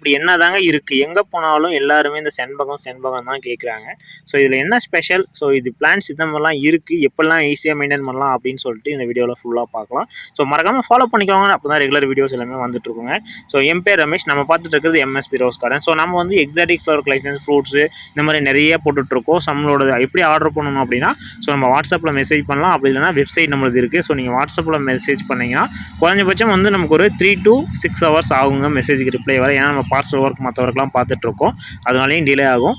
இப்படி என்னதாங்க இருக்குது எங்கே போனாலும் எல்லாருமே இந்த செண்பகம் செண்பகம் தான் கேட்குறாங்க ஸோ இதில் என்ன ஸ்பெஷல் ஸோ இது பிளான்ஸ் இந்த மாதிரிலாம் இருக்குது எப்படிலாம் ஈஸியாக மெயின்டைன் பண்ணலாம் அப்படின்னு சொல்லிட்டு இந்த வீடியோவில் ஃபுல்லாக பார்க்கலாம். ஸோ மறக்காமல் ஃபாலோ பண்ணிக்கோங்க. அப்போ தான் ரெகுலர் வீடியோஸ் எல்லாமே வந்துட்டு இருக்குங்க ஸோ என் பேர் ரமேஷ். நம்ம பார்த்துட்டு இருக்கிறது எம்எஸ்பி ரோஸ் கார்டன் ஸோ நம்ம வந்து எக்ஸாட்டிக் ஃப்ளவர் லைசன்ஸ் ஃப்ரூட்ஸு இந்த மாதிரி நிறைய போட்டுட்ருக்கோம் ஸோ நம்மளோட எப்படி ஆர்டர் பண்ணணும் அப்படின்னா ஸோ நம்ம வாட்ஸ்அப்பில் மெசேஜ் பண்ணலாம். அப்படி இல்லைனா வெப்சைட் நம்மளது இருக்குது ஸோ நீங்கள் வாட்ஸ்அப்பில் மெசேஜ் பண்ணீங்கன்னா குறைஞ்சபட்சம் வந்து நமக்கு ஒரு த்ரீ டு சிக்ஸ் ஹவர்ஸ் ஆகுங்க மெசேஜுக்கு ரிப்ளை வர. ஏன்னா நம்ம பார்சல் ஒர்க் மற்ற ஒர்க்லாம் பார்த்துட்ருக்கோம். அதனாலையும் டிலே ஆகும்.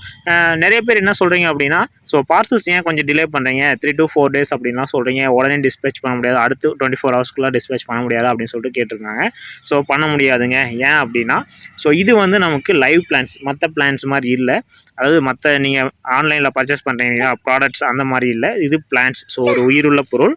நிறைய பேர் என்ன சொல்கிறீங்க அப்படின்னா ஸோ பார்சல்ஸ் ஏன் கொஞ்சம் டிலே பண்ணுறீங்க த்ரீ டு ஃபோர் டேஸ் அப்படின்லாம் சொல்கிறீங்க உடனே டிஸ்பேச் பண்ண முடியாது. அடுத்து டுவெண்ட்டி ஃபோர் ஹவர்ஸ்க்குள்ளே டிஸ்பேச் பண்ண முடியாது அப்படின்னு சொல்லிட்டு கேட்டிருந்தாங்க. ஸோ பண்ண முடியாதுங்க. ஏன் அப்படின்னா ஸோ இது வந்து நமக்கு லைவ் பிளான்ஸ் மற்ற பிளான்ஸ் மாதிரி இல்லை. அதாவது மற்ற நீங்கள் ஆன்லைனில் பர்ச்சேஸ் பண்ணுறீங்க ப்ராடக்ட்ஸ் அந்த மாதிரி இல்லை. இது பிளான்ஸ் ஸோ ஒரு உயிருள்ள பொருள்.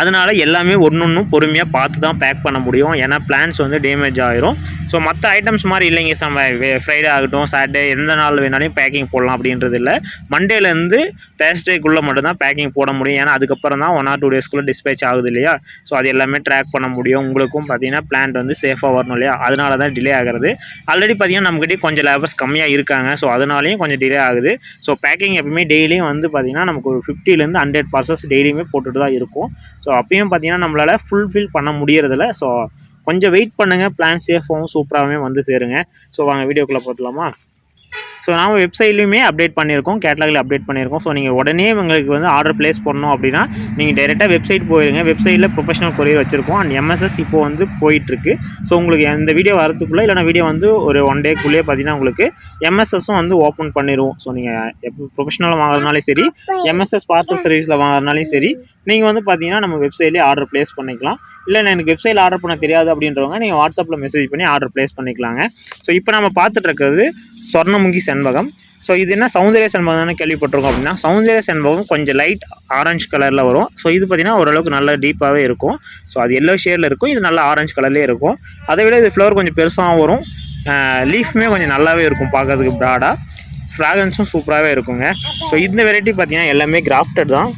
அதனால எல்லாமே ஒன்று ஒன்றும் பொறுமையாக பார்த்து தான் பேக் பண்ண முடியும். ஏன்னா பிளான்ஸ் வந்து டேமேஜ் ஆகிரும் ஸோ மற்ற ஐட்டம்ஸ் மாதிரி இல்லைங்க சம ஃப்ரைடே ஆகட்டும் சாட்டர்டே எந்த நாள் வேணாலும் பேக்கிங் போடலாம் அப்படின்றது இல்லை. மண்டேலேருந்து தேர்ஸ்டேக்குள்ளே மட்டும்தான் பேக்கிங் போட முடியும். ஏன்னா அதுக்கப்புறம் தான் ஒன் ஆர் டூ டேஸ்க்குள்ளே டிஸ்பேச் ஆகுது இல்லையா? ஸோ அது எல்லாமே ட்ராக் பண்ண முடியும். உங்களுக்கும் பார்த்தீங்கன்னா பிளான்ட் வந்து சேஃபாக வரணும் இல்லையா? அதனால தான் டிலே ஆகிறது. ஆல்ரெடி பார்த்தீங்கன்னா நம்மகிட்டே கொஞ்சம் லேபர்ஸ் கம்மியாக இருக்காங்க. ஸோ அதனாலையும் கொஞ்சம் டிலே ஆகுது. ஸோ பேக்கிங் எப்பவுமே டெய்லியும் வந்து பார்த்தீங்கன்னா நமக்கு ஒரு ஃபிஃப்டிலேருந்து ஹண்ட்ரட் பர்சன்ஸ் டெய்லியுமே போட்டுட்டு தான் இருக்கும். ஸோ அப்பயும் பார்த்தீங்கன்னா நம்மளால் ஃபுல்ஃபில் பண்ண முடியறதில்ல. ஸோ கொஞ்சம் வெயிட் பண்ணுங்கள் பிளான் சேஃபாகவும் சூப்பராகவே வந்து சேருங்க. ஸோ வாங்க வீடியோக்குள்ளே பார்த்துலாமா ஸோ நாம் வெப்சைட்லையுமே அப்டேட் பண்ணியிருக்கோம் கேட்டலாகில் அப்டேட் பண்ணியிருக்கோம். ஸோ நீங்கள் உடனே உங்களுக்கு வந்து ஆர்டர் ப்ளேஸ் பண்ணணும் அப்படின்னா நீங்கள் டைரெக்டாக வெப்சைட் போயிருங்க. வெப்சைட்டில் ப்ரொஃபஷனல் கொரியர் வச்சுருக்கோம். அண்ட் எம்எஸ்எஸ் இப்போ வந்து போயிட்டுருக்கு. ஸோ உங்களுக்கு இந்த வீடியோ வரதுக்குள்ளே இல்லைனா வீடியோ வந்து ஒரு ஒன் டேக்குள்ளேயே பார்த்தீங்கன்னா உங்களுக்கு எம்எஸ்எஸும் வந்து ஓப்பன் பண்ணிடுவோம் ஸோ நீங்கள் எப்போ ப்ரொஃபஷனலாக வாங்குறதுனாலும் சரி எம்எஸ்எஸ் பார்சல் சர்வீஸில் வாங்குறதுனாலும் சரி நீங்கள் வந்து பார்த்தீங்கன்னா நம்ம வெப்சைட்லேயே ஆர்டர் ப்ளேஸ் பண்ணிக்கலாம். இல்லை எனக்கு வெப்சைட்டில் ஆர்டர் பண்ண தெரியாது அப்படின்றவங்க நீங்கள் வாட்ஸ்அப்பில் மெசேஜ் பண்ணி ஆர்டர் ப்ளேஸ் பண்ணிக்கலாங்க. ஸோ இப்போ நம்ம பார்த்துட்டு இருக்கிறது சொர்ணமுகி செண்பகம். ஸோ இது என்ன? சௌந்தரிய செண்பகம் தானே கேள்விப்பட்டிருக்கோம் அப்படின்னா சௌந்தரிய செண்பகம் கொஞ்சம் லைட் ஆரஞ்சு கலரில் வரும். ஸோ இது பார்த்திங்கன்னா ஓரளவுக்கு நல்லா டீப்பாகவே இருக்கும். ஸோ அது எல்லோ ஷேடில் இருக்கும். இது நல்ல ஆரஞ்சு கலர்லேயே இருக்கும். அதை விட இது ஃப்ளவர் கொஞ்சம் பெருசாகவும் வரும். லீஃப்மே கொஞ்சம் நல்லாவே இருக்கும் பார்க்கறதுக்கு ப்ராடாக ஃப்ராகன்ஸும் சூப்பராகவே இருக்குங்க. ஸோ இந்த வெரைட்டி பார்த்தீங்கன்னா எல்லாமே கிராஃப்டட் தான்.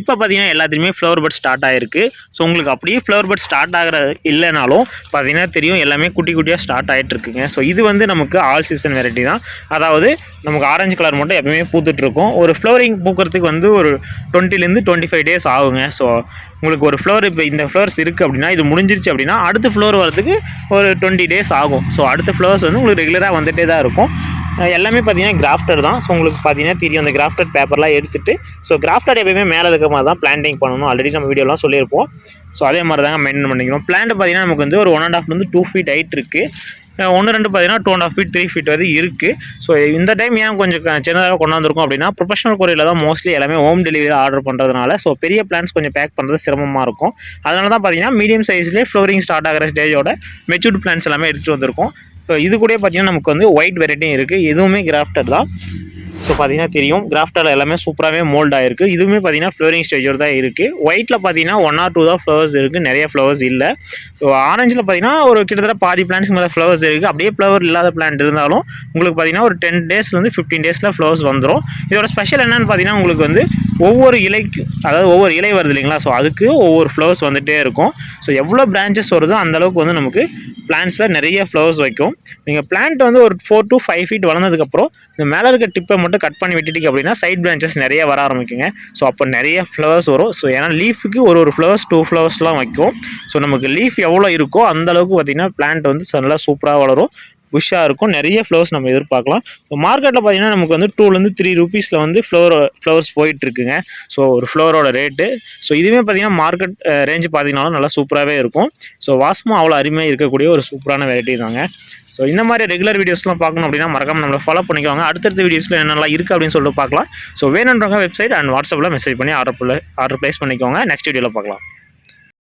இப்போ பார்த்தீங்கன்னா எல்லாத்துலேயுமே ஃப்ளவர் பட் ஸ்டார்ட் ஆகிருக்கு ஸோ உங்களுக்கு அப்படியே ஃப்ளவர் பட் ஸ்டார்ட் ஆகிற இல்லைனாலும் பார்த்தீங்கன்னா தெரியும் எல்லாமே குட்டி குட்டியாக ஸ்டார்ட் ஆகிட்டு இருக்குங்க. ஸோ இது வந்து நமக்கு ஆல் சீசன் வெரைட்டி தான். அதாவது நமக்கு ஆரஞ்சு கலர் மட்டும் எப்பவுமே பூத்துட்ருக்கும் ஒரு ஃப்ளவரிங் பூக்கிறதுக்கு வந்து ஒரு டுவெண்ட்டிலேருந்து டுவெண்ட்டி ஃபைவ் டேஸ் ஆகுங்க. ஸோ உங்களுக்கு ஒரு ஃப்ளவர் இப்போ இந்த ஃப்ளவர்ஸ் இருக்குது அப்படின்னா இது முடிஞ்சிருச்சு அப்படின்னா அடுத்த ஃப்ளவர் வரதுக்கு ஒரு டுவெண்ட்டி டேஸ் ஆகும். ஸோ அடுத்த ஃப்ளவர்ஸ் வந்து உங்களுக்கு ரெகுலராக வந்துகிட்டே தான் இருக்கும். எல்லாமே பார்த்தீங்கன்னா கிராஃப்டர் தான். ஸோ உங்களுக்கு பார்த்தீங்கன்னா தெரியும் அந்த கிராஃப்டர் பேப்பர்லாம் எடுத்துட்டு ஸோ கிராஃப்டர் எப்பயுமே மேலே இருக்க மாதிரி தான் பிளான்டிங் பண்ணணும். ஆல்ரெடி நம்ம வீடியோலாம் சொல்லியிருப்போம். ஸோ அதே மாதிரி தாங்க மெயின்டைன் பண்ணிக்கணும் பிளான்ட் பார்த்தீங்கன்னா நமக்கு வந்து ஒரு ஒன் அண்ட் ஹாஃப்லேருந்து டூ ஃபீட் ஹைட் இருக்குது ஒன்று ரெண்டு பார்த்தீங்கன்னா two and half feet three feet வந்து இருக்குது ஸோ இந்த டைம் ஏன் கொஞ்சம் சின்னதாக கொண்டு அப்படின்னா ப்ரொஃபஷனல் கொரியரில் தான் மோஸ்ட்லி எல்லாமே ஹோம் டெலிவரி ஆர்டர் பண்ணுறதுனால ஸோ பெரிய பிளான்ஸ் கொஞ்சம் பேக் பண்ணுறது சிரமமாக இருக்கும். அதனால தான் பார்த்தீங்கன்னா மீடியம் சைஸ்லேயே ஃப்ளோரிங் ஸ்டார்ட் ஆகிற ஸ்டேஜோட மெச்சூர்ட் பிளான்ஸ் எல்லாமே எடுத்துகிட்டு வந்திருக்கோம். ஸோ இது கூட பார்த்தீங்கன்னா நமக்கு வந்து ஒயிட் வெரைட்டியும் இருக்குது இதுவுமே கிராஃப்டர் தான். ஸோ பார்த்தீங்கன்னா தெரியும். கிராஃப்டில் எல்லாமே சூப்பராகவே மோல்ட் ஆகிருக்கு இதுவுமே பார்த்தீங்கன்னா ஃப்ளோரிங் ஸ்டேஜோடு தான் இருக்குது ஒயிட்டில் பார்த்தீங்கன்னா ஒன் ஆர் டூ தான் ஃப்ளவர்ஸ் இருக்குது நிறைய ஃப்ளவர்ஸ் இல்லை. ஸோ ஆரஞ்சில் பார்த்தீங்கன்னா ஒரு கிட்டத்தட்ட பாதி பிளான்ஸ் மேலே ஃப்ளவர்ஸ் இருக்குது அப்படியே ஃப்ளவர் இல்லாத பிளான்ட் இருந்தாலும் உங்களுக்கு பார்த்தீங்கன்னா ஒரு டென் டேஸ்லேருந்து ஃபிஃப்டீன் டேஸில் ஃப்ளவர்ஸ் வந்துடும் இதோட ஸ்பெஷல் என்னென்னு பார்த்தீங்கன்னா உங்களுக்கு வந்து ஒவ்வொரு இலைக்கு அதாவது ஒவ்வொரு இலை வருது இல்லைங்களா? ஸோ அதுக்கு ஒவ்வொரு ஃப்ளவர்ஸ் வந்துகிட்டே இருக்கும். ஸோ எவ்வளோ பிரான்ச்சஸ் வருதோ அந்தளவுக்கு வந்து நமக்கு பிளான்ஸில் நிறைய ஃப்ளவர்ஸ் வைக்கும். நீங்கள் பிளான்ட் வந்து ஒரு ஃபோர் டு ஃபைவ் ஃபீட் வளர்ந்ததுக்கப்புறம் இந்த மேலே இருக்க டிப்பை மட்டும் கட் பண்ணி விட்டுட்டீங்க அப்படின்னா சைட் பிரான்ச்சஸ் நிறைய வர ஆரம்பிக்குங்க. ஸோ அப்போ நிறைய ஃப்ளவர்ஸ் வரும். ஸோ ஏன்னா லீஃபுக்கு ஒரு ஒரு ஃப்ளவர்ஸ் டூ ஃப்ளவர்ஸ்லாம் வைக்கும். ஸோ நமக்கு லீஃப் எவ்வளோ இருக்கோ அந்தளவுக்கு பார்த்திங்கன்னா பிளான்ட் வந்து நல்லா சூப்பராக வளரும். புஷ்ஷாக இருக்கும். நிறைய ஃப்ளவர்ஸ் நம்ம எதிர்பார்க்கலாம். ஸோ மார்க்கெட்டில் பார்த்தீங்கன்னா நமக்கு வந்து டூலேருந்து த்ரீ ருபீஸில் வந்து ஃப்ளவர் ஃப்ளவர்ஸ் போயிட்டுருக்குங்க. ஸோ ஒரு ஃப்ளவரோட ரேட்டு ஸோ இதுவுமே பார்த்தீங்கன்னா மார்க்கெட் ரேஞ்சு பார்த்தீங்கன்னாலும் நல்லா சூப்பராகவே இருக்கும். ஸோ வாசமும் அவ்வளோ அருமையாக இருக்கக்கூடிய ஒரு சூப்பரான வெரைட்டி தாங்க. ஸோ இந்த மாதிரி ரெகுலர் வீடியோஸ்லாம் பார்க்கணும் அப்படின்னா மறக்காம நம்மளை ஃபாலோ பண்ணிக்கோங்க. அடுத்தடுத்த வீடியோஸில் என்னெல்லாம் இருக்குது அப்படின்னு சொல்லிட்டு பார்க்கலாம். ஸோ வேணுன்றவங்க வெப்சைட் அண்ட் வாட்ஸ்அப்பில் மெசேஜ் பண்ணி ஆர்டர் ஆர்டர் ப்ளேஸ் பண்ணிக்கோங்க. நெக்ஸ்ட் வீடியோவில் பார்க்கலாம்.